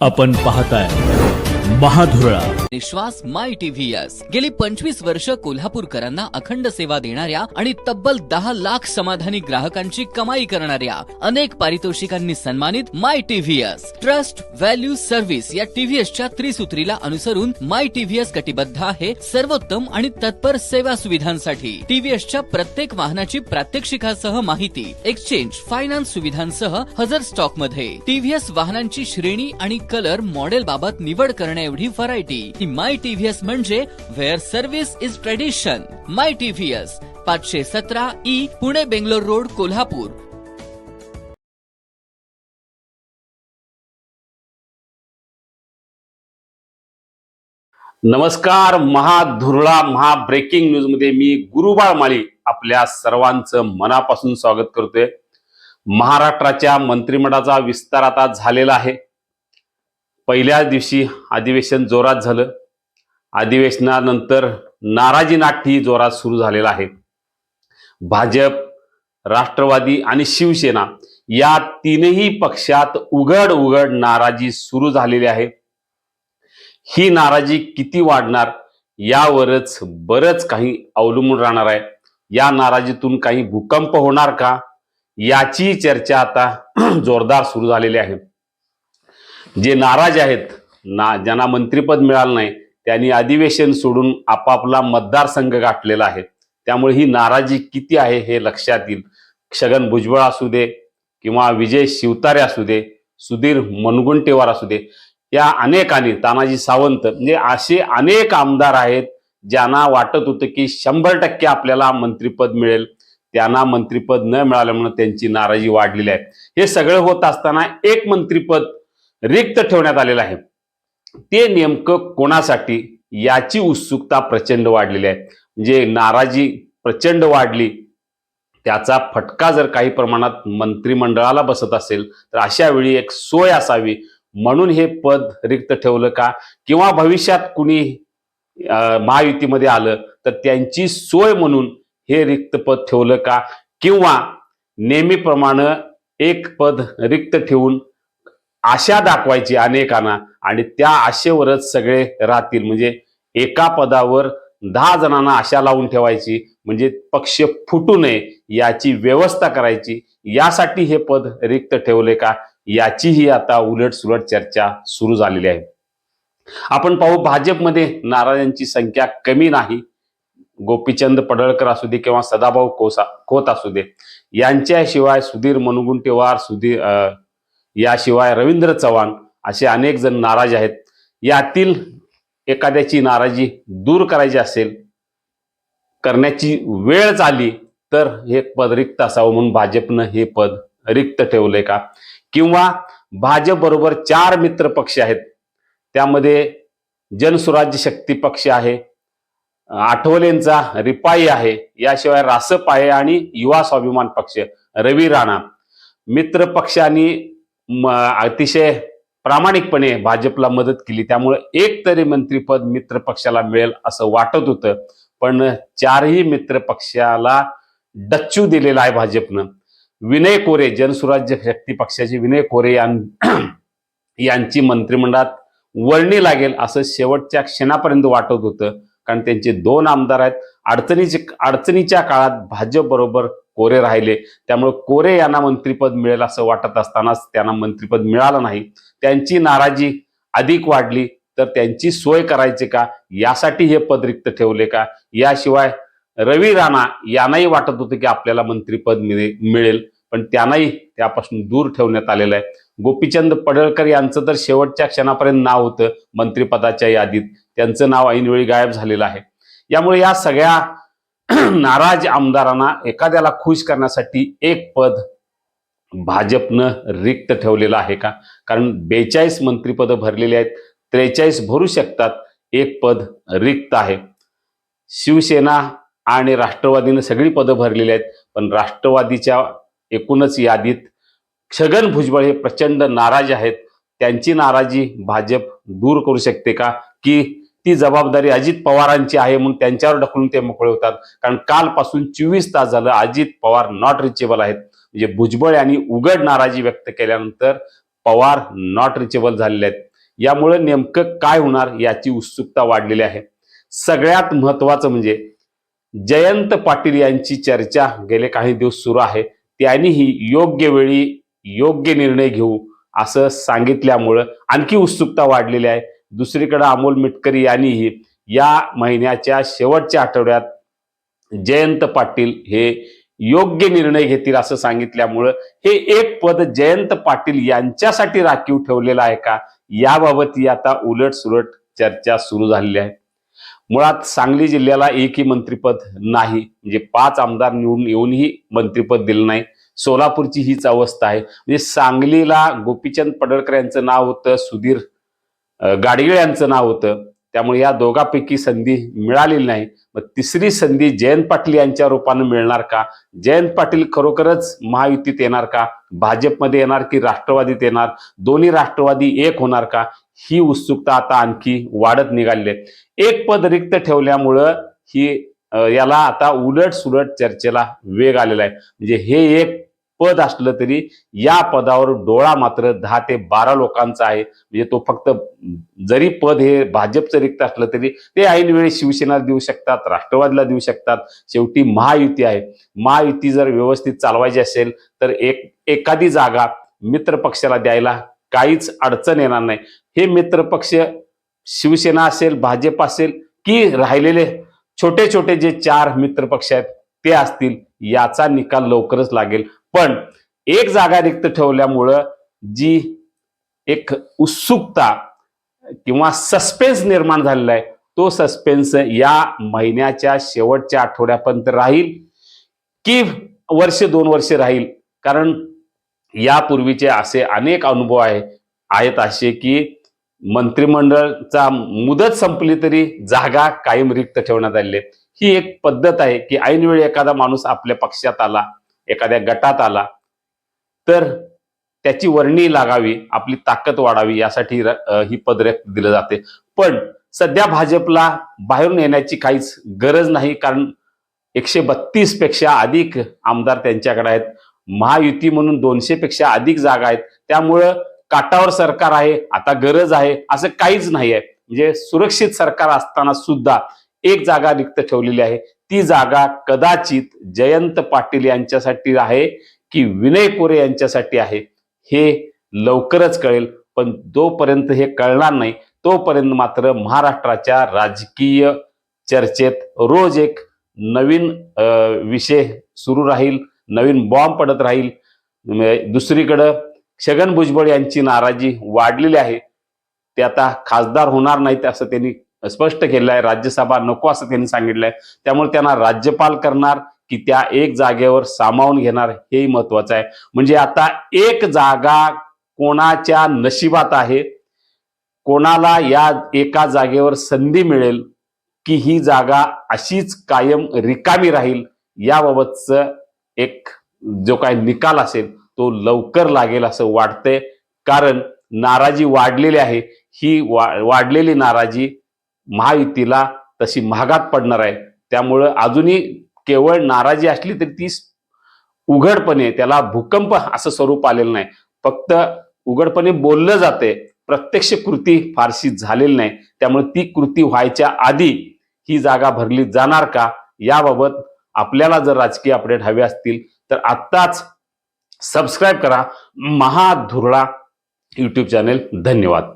आपण पाहताय महाधुरळा. विश्वास माय टीव्हीएस गेली पंचवीस वर्ष कोल्हापूरकरांना अखंड सेवा देणाऱ्या आणि तब्बल दहा लाख समाधानी ग्राहकांची कमाई करणाऱ्या अनेक पारितोषिकांनी सन्मानित my TVS trust value service या टीव्हीएसच्या त्रिसूत्रीला अनुसरून माय टीव्हीएस कटिबद्ध आहे सर्वोत्तम आणि तत्पर सेवा सुविधांसाठी. टीव्हीएसच्या प्रत्येक वाहनाची प्रात्यक्षिकासह माहिती एक्सचेंज फायनान्स सुविधांसह हजर स्टॉकमध्ये टीव्हीएस वाहनांची श्रेणी आणि कलर मॉडेल बाबत निवड करण्याएवढी व्हरायटी. की माय टीव्हीएस म्हणजे where service is tradition my TVS पाचशे सतरा ई पुणे बेंगलोर रोड कोल्हापूर. नमस्कार महाधुरळा महा ब्रेकिंग न्यूजमध्ये मी गुरुबाळ माळी आपल्या सर्वांचं मनापासून स्वागत करतोय. महाराष्ट्राच्या मंत्रिमंडळाचा विस्तार आता झालेला आहे. पहिल्या दिवशी अधिवेशन जोरात झालं. अधिवेशनानंतर नाराजीनाट्यही जोरात सुरू झालेला आहे. भाजप राष्ट्रवादी आणि शिवसेना या तीनही पक्षात उघड उघड नाराजी सुरू झालेली आहे. ही नाराजी किती वाढणार यावरच बरंच काही अवलंबून राहणार आहे. या नाराजीतून काही भूकंप होणार का? याची चर्चा आता जोरदार सुरू झालेली आहे. जे नाराज आहेत ना ज्यांना मंत्रिपद मिळालं नाही त्यांनी अधिवेशन सोडून आपापला मतदारसंघ गाठलेला आहे. त्यामुळे ही नाराजी किती आहे हे लक्षात येईल. छगन भुजबळ असू दे किंवा विजय शिवतारे असू दे सुधीर मनगुंटेवार असू दे या अनेकांनी तानाजी सावंत म्हणजे असे अनेक आमदार आहेत ज्यांना वाटत होतं की शंभर टक्के आपल्याला मंत्रिपद मिळेल. त्यांना मंत्रिपद न मिळाल्यामुळे त्यांची नाराजी वाढलेली आहे. हे सगळं होत असताना एक मंत्रिपद रिक्त ठेवण्यात आलेलं आहे. ते नेमकं कोणासाठी याची उत्सुकता प्रचंड वाढलेली आहे. म्हणजे नाराजी प्रचंड वाढली. त्याचा फटका जर काही प्रमाणात मंत्रिमंडळाला बसत असेल तर अशा वेळी एक सोय असावी. म्हणून हे पद रिक्त ठेवलं का? किंवा भविष्यात कुणी महायुतीमध्ये आलं तर त्यांची सोय म्हणून हे रिक्त पद ठेवलं का? किंवा नेहमीप्रमाणे एक पद रिक्त ठेवून आशा दाखवायची अनेकांना आणि त्या आशेवरच सगळे राहतील. म्हणजे एका पदावर दहा जणांना आशा लावून ठेवायची म्हणजे पक्ष फुटू नये याची व्यवस्था करायची. यासाठी हे पद रिक्त ठेवले का? याचीही आता उलट सुलट चर्चा सुरू झालेली आहे. आपण पाहू भाजपमध्ये नारायणांची संख्या कमी नाही. गोपीचंद पडळकर असू दे किंवा सदाभाऊ कोसा खोत असू दे. यांच्याशिवाय सुधीर मुनगुंटेवार सुधीर याशिवाय रवींद्र चव्हाण असे अनेक जण नाराज आहेत. यातील एखाद्याची नाराजी दूर करायची असेल करण्याची वेळ आली तर हे पद रिक्त असावं म्हणून भाजपनं हे पद रिक्त ठेवलंय का? किंवा भाजप बरोबर चार मित्र पक्ष आहेत. त्यामध्ये जनसुराज्य शक्ती पक्ष आहे आठवलेंचा रिपाई आहे याशिवाय रासप आहे आणि युवा स्वाभिमान पक्ष रवी राणा. मित्र पक्षांनी अतिशय प्रामाणिकपणे भाजपला मदत केली. त्यामुळे एक तरी मंत्रीपद मित्र पक्षाला मिळेल असं वाटत होतं. पण चारही मित्र पक्षाला डच्चू दिलेला आहे भाजपनं. विनय कोरे जनसुराज्य शक्ती पक्षाचे विनय कोरे यां- यांची मंत्रिमंडळात वर्णी लागेल असं शेवटच्या क्षणापर्यंत वाटत होतं. कारण त्यांचे दोन आमदार आहेत. अडचणीचे अडचणीच्या काळात भाजप बरोबर कोरे राहिले. त्यामुळे कोरे यांना मंत्रिपद मिळेल असं वाटत असतानाच त्यांना मंत्रिपद मिळालं नाही. त्यांची नाराजी अधिक वाढली. तर त्यांची सोय करायची का? यासाठी हे पद रिक्त ठेवले का? याशिवाय रवी राणा यांनाही वाटत होतं की आपल्याला मंत्रिपद मिळे- मिळेल. पण त्यांनाही त्यापासून दूर ठेवण्यात आलेलं आहे. गोपीचंद पडळकर यांचं तर शेवटच्या क्षणापर्यंत नाव होतं मंत्रिपदाच्या यादीत. त्यांचं नाव ऐनवेळी गायब झालेलं आहे. यामुळे या सगळ्या नाराज आमदारांना एखाद्याला खुश करण्यासाठी एक पद भाजपनं रिक्त ठेवलेलं आहे का? कारण बेचाळीस मंत्रिपदं भरलेली आहेत त्रेचाळीस भरू शकतात एक पद रिक्त आहे. शिवसेना आणि राष्ट्रवादीनं सगळी पदं भरलेली आहेत पण राष्ट्रवादीच्या एकूणच यादीत छगन भुजबळ हे प्रचंड नाराज आहेत. त्यांची नाराजी भाजप दूर करू शकते का? की ती जबाबदारी अजित पवारांची आहे म्हणून त्यांच्यावर ढकलून ते मोकळे होतात. कारण कालपासून चोवीस तास झालं अजित पवार नॉट रिचेबल आहेत. म्हणजे भुजबळ यांनी उघड नाराजी व्यक्त केल्यानंतर पवार नॉट रिचेबल झालेले आहेत. यामुळे नेमकं काय होणार याची उत्सुकता वाढलेली आहे. सगळ्यात महत्वाचं म्हणजे जयंत पाटील यांची चर्चा गेले काही दिवस सुरू आहे. त्यांनीही योग्य वेळी योग्य निर्णय घेऊ असं सांगितल्यामुळं आणखी उत्सुकता वाढलेली आहे. दुसरीकडे अमोल मिटकरी यांनीही या महिन्याच्या शेवटच्या आठवड्यात जयंत पाटील हे योग्य निर्णय घेतील असं सांगितल्यामुळं हे एक पद जयंत पाटील यांच्यासाठी राखीव ठेवलेलं आहे का? याबाबत ही आता उलट सुलट चर्चा सुरू झालेली आहे. मुळात सांगली जिल्ह्याला एकही मंत्रिपद नाही. म्हणजे पाच आमदार निवडून येऊनही मंत्रिपद दिलं नाही. सोलापूरची हीच अवस्था आहे. म्हणजे सांगलीला गोपीचंद पडळकर यांचं नाव होतं सुधीर गाडगीळ यांचं नाव होतं. त्यामुळे या दोघांपैकी संधी मिळालेली नाही. मग तिसरी संधी जयंत पाटील यांच्या रूपानं मिळणार का? जयंत पाटील खरोखरच महायुतीत येणार का? भाजपमध्ये येणार की राष्ट्रवादीत येणार? दोन्ही राष्ट्रवादी एक होणार का? ही उत्सुकता आता आणखी वाढत निघाली आहे. एक पद रिक्त ठेवल्यामुळं ही याला आता उलट सुलट चर्चेला वेग आलेला आहे. म्हणजे हे एक पद असलं तरी या पदावर डोळा मात्र दहा ते बारा लोकांचा आहे. म्हणजे तो फक्त जरी पद हे भाजपचं रिक्त असलं तरी ते ऐनवेळी शिवसेना देऊ शकतात राष्ट्रवादीला देऊ शकतात. शेवटी महायुती आहे. महायुती जर व्यवस्थित चालवायची असेल तर एक एखादी जागा मित्र पक्षाला द्यायला काहीच अडचण येणार नाही. हे मित्र पक्ष शिवसेना असेल भाजप असेल की राहिलेले छोटे छोटे जे चार मित्र पक्ष आहेत ते असतील याचा निकाल लवकरच लागेल. पण एक जागा रिक्त ठेवल्यामुळं जी एक उत्सुकता किंवा सस्पेन्स निर्माण झालेला आहे तो सस्पेन्स या महिन्याच्या शेवटच्या आठवड्यापर्यंत राहील की वर्ष दोन वर्ष राहील? कारण यापूर्वीचे असे अनेक अनुभव आहे आहेत असे की मंत्रिमंडळचा मुदत संपली तरी जागा कायम रिक्त ठेवण्यात आलेली आहे. ही एक पद्धत आहे की ऐनवेळी एखादा माणूस आपल्या पक्षात आला एखाद्या गटात आला तर त्याची वर्णी लागावी आपली ताकद वाढावी यासाठी ही पदरेख दिलं जाते. पण सध्या भाजपला बाहेरून येण्याची काहीच गरज नाही कारण एकशे बत्तीसपेक्षा अधिक आमदार त्यांच्याकडे आहेत. महायुती म्हणून दोनशे पेक्षा अधिक जागा आहेत. त्यामुळं काटावर सरकार आहे आता गरज आहे असं काहीच नाही आहे. म्हणजे सुरक्षित सरकार असताना सुद्धा एक जागा रिक्त ठेवलेली आहे. ती जागा कदाचित जयंत पाटील यांच्यासाठी आहे की विनय कोरे यांच्यासाठी आहे हे लवकरच कळेल. पण जोपर्यंत हे कळणार नाही तोपर्यंत मात्र महाराष्ट्राच्या राजकीय चर्चेत रोज एक नवीन विषय सुरू राहील नवीन बॉम्ब पडत राहील. दुसरीकडं छगन भुजबळ यांची नाराजी वाढलेली आहे. ते आता खासदार होणार नाहीत असं त्यांनी स्पष्ट केलं आहे राज्यसभा नको असं त्यांनी सांगितलं आहे त्यामुळे त्यांना राज्यपाल करणार की त्या एक जागेवर सामावून घेणार हेही महत्वाचं आहे. म्हणजे आता एक जागा कोणाच्या नशिबात आहे? कोणाला या एका जागेवर संधी मिळेल की ही जागा अशीच कायम रिकामी राहील? याबाबतच एक जो काही निकाल असेल तो लवकर लागेल असं वाटतंय. कारण नाराजी वाढलेली आहे. ही वा वाढलेली नाराजी महायुतीला तशी महागात पडणार आहे. त्यामुळं अजूनही केवळ नाराजी असली तरी ती उघडपणे त्याला भूकंप असं स्वरूप आलेलं नाही. फक्त उघडपणे बोललं जाते. प्रत्यक्ष कृती फारशी झालेली नाही. त्यामुळे ती कृती व्हायच्या आधी ही जागा भरली जाणार का? याबाबत आपल्याला जर राजकीय अपडेट हवे असतील तर आत्ताच सबस्क्राईब करा. महाधुरळा यूट्यूब चॅनेल धन्यवाद.